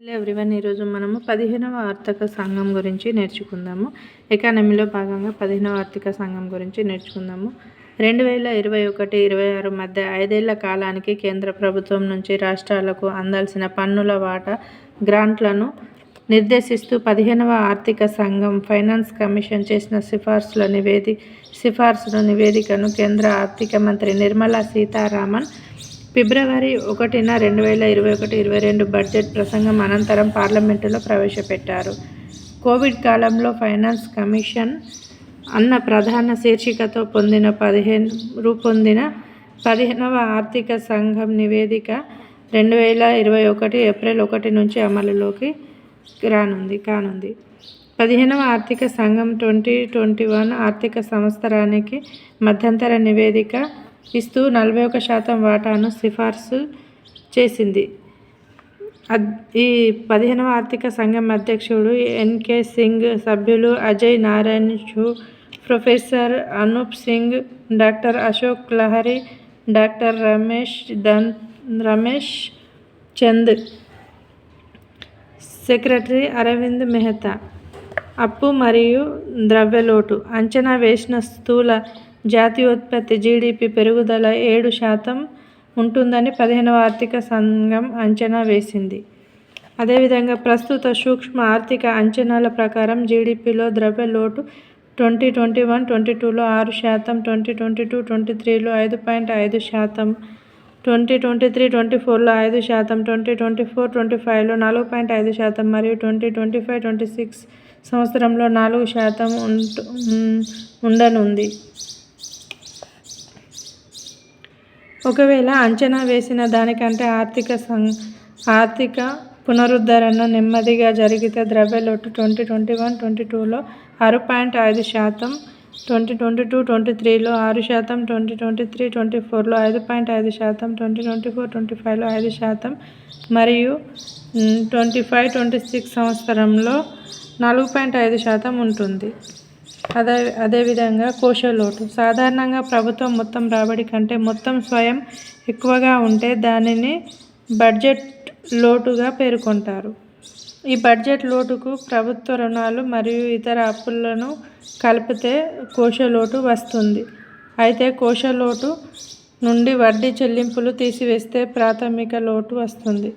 Hello everyone ఈరోజు మనము పదిహేనవ ఆర్థిక సంఘం గురించి నేర్చుకుందాము. ఎకానమీలో భాగంగా పదిహేనవ ఆర్థిక సంఘం గురించి నేర్చుకుందాము. రెండు వేల ఇరవై ఒకటి ఇరవై ఆరు మధ్య ఐదేళ్ళ కాలానికి కేంద్ర ప్రభుత్వం నుంచి రాష్ట్రాలకు అందాల్సిన పన్నుల వాటా గ్రాంట్లను నిర్దేశిస్తూ పదిహేనవ ఆర్థిక సంఘం ఫైనాన్స్ కమిషన్ చేసిన సిఫార్సుల నివేది సిఫార్సుల నివేదికను కేంద్ర ఆర్థిక మంత్రి నిర్మలా సీతారామన్ ఫిబ్రవరి ఒకటిన రెండు వేల ఇరవై ఒకటి ఇరవై రెండు బడ్జెట్ ప్రసంగం అనంతరం పార్లమెంటులో ప్రవేశపెట్టారు. కోవిడ్ కాలంలో ఫైనాన్స్ కమిషన్ అన్న ప్రధాన శీర్షికతో పొందిన పదిహేను రూపొందిన పదిహేనవ ఆర్థిక సంఘం నివేదిక రెండు వేల ఇరవై ఒకటి ఏప్రిల్ ఒకటి నుంచి అమలులోకి రానుంది కానుంది. పదిహేనవ ఆర్థిక సంఘం ట్వంటీ ట్వంటీ వన్ ఆర్థిక సంవత్సరానికి మధ్యంతర నివేదిక ఇస్తూ నలభై ఒక శాతం వాటాను సిఫార్సు చేసింది. ఈ పదిహేనవ ఆర్థిక సంఘం అధ్యక్షుడు ఎన్కే సింగ్ సభ్యులు Ajay Narayan shoe professor Anoop Singh doctor Ashok Lahiri doctor Ramesh Dhan Ramesh Chand. Secretary Arvind Mehta. అప్పు మరియు ద్రవ్యలోటు. అంచనా వేసిన స్థూల జాతీయోత్పత్తి జీడిపి పెరుగుదల ఏడు శాతం ఉంటుందని పదిహేనవ ఆర్థిక సంఘం అంచనా వేసింది. అదేవిధంగా ప్రస్తుత సూక్ష్మ ఆర్థిక అంచనాల ప్రకారం జీడిపిలో ద్రవ్య లోటు ట్వంటీ ట్వంటీ వన్ ట్వంటీ టూలో ఆరు శాతం ట్వంటీ ట్వంటీ టూ ట్వంటీ త్రీలో ఐదు పాయింట్ ఐదు శాతం ట్వంటీ ట్వంటీ త్రీ ట్వంటీ ఫోర్లో ఐదు శాతం ట్వంటీ ట్వంటీ ఫోర్ ట్వంటీ ఫైవ్లో నాలుగు పాయింట్ ఐదు శాతం మరియు twenty twenty five twenty six సంవత్సరంలో నాలుగు శాతం ఉండనుంది. ఒకవేళ అంచనా వేసిన దానికంటే ఆర్థిక సం ఆర్థిక పునరుద్ధరణ నెమ్మదిగా జరిగితే ద్రవ్యలోటు ట్వంటీ ట్వంటీ వన్ ట్వంటీ టూలో ఆరు పాయింట్ ఐదు శాతం ట్వంటీ ట్వంటీ టూ ట్వంటీ త్రీలో ఆరు శాతం ట్వంటీ ట్వంటీ త్రీ ట్వంటీ ఫోర్లో ఐదు పాయింట్ ఐదు శాతం ట్వంటీ ట్వంటీ ఫోర్ ట్వంటీ ఫైవ్లో ఐదు శాతం మరియు ట్వంటీ ఫైవ్ ట్వంటీ సిక్స్ సంవత్సరంలో నాలుగు పాయింట్ ఐదు శాతం ఉంటుంది. అదే అదేవిధంగా కోశలోటు. సాధారణంగా ప్రభుత్వం మొత్తం రాబడి కంటే మొత్తం స్వయం ఎక్కువగా ఉంటే దానిని బడ్జెట్ లోటుగా పేర్కొంటారు. ఈ బడ్జెట్ లోటుకు ప్రభుత్వ రుణాలు మరియు ఇతర అప్పులను కలిపితే కోశలోటు వస్తుంది. అయితే కోశలోటు నుండి వడ్డీ చెల్లింపులు తీసివేస్తే ప్రాథమిక లోటు వస్తుంది.